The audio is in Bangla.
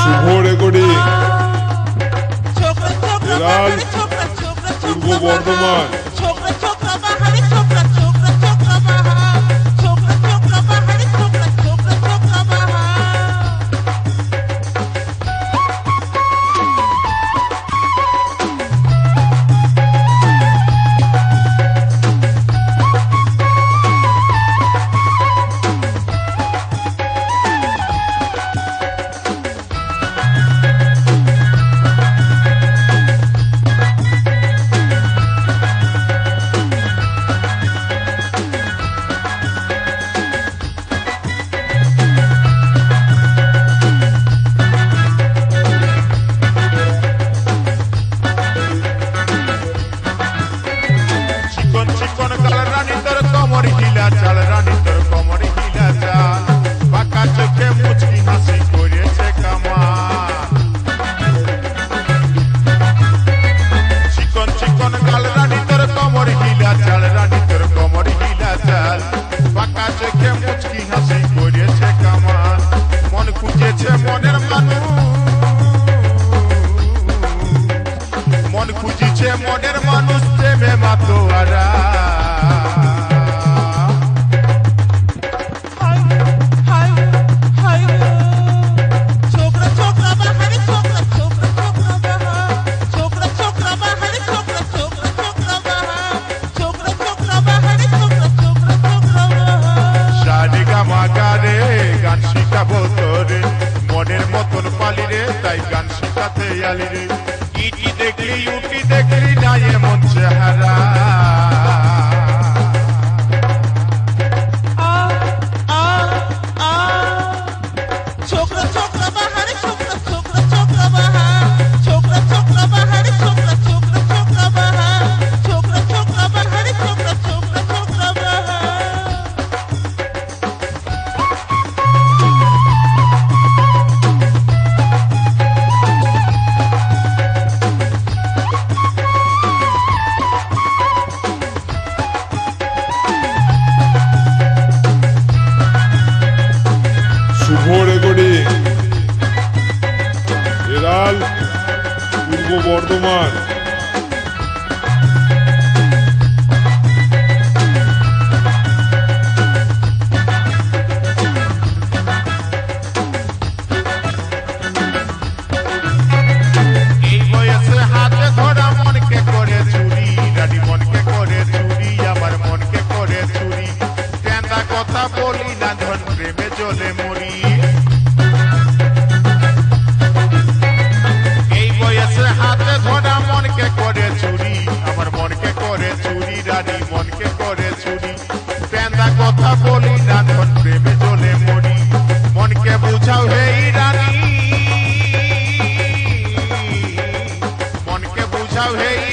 শুভরেগড়ি পূর্ব বর্ধমান। হিলা চাল রানী তোর কমর হিলা চাল। পাকা চোখে মুচকি হাসি করেছে কামাল। চিকন চিকন কাল রানী তোর কমর হিলা চাল, রানী তোর কমর হিলা চাল। পাকা চোখে মুচকি হাসি করেছে কামাল। মন খুঁজেছে মনের মানুষ। মন খুঁজিছে মনের মানুষ, প্রেমে মাতোয়ারা। হাই শিখাবো তোরে মনের মতন পালি রে, তাই গান শিখাতে আলি রে। ইটি দেখলি, উটি দেখলি না এমন চেহারা। ছোকরা কেন্দা কথা বলি না ধন প্রেমে জলে বলি না ধন প্রেমে জলে মরি। মনকে বুঝাও হেই রানী মনকে বুঝাও রানী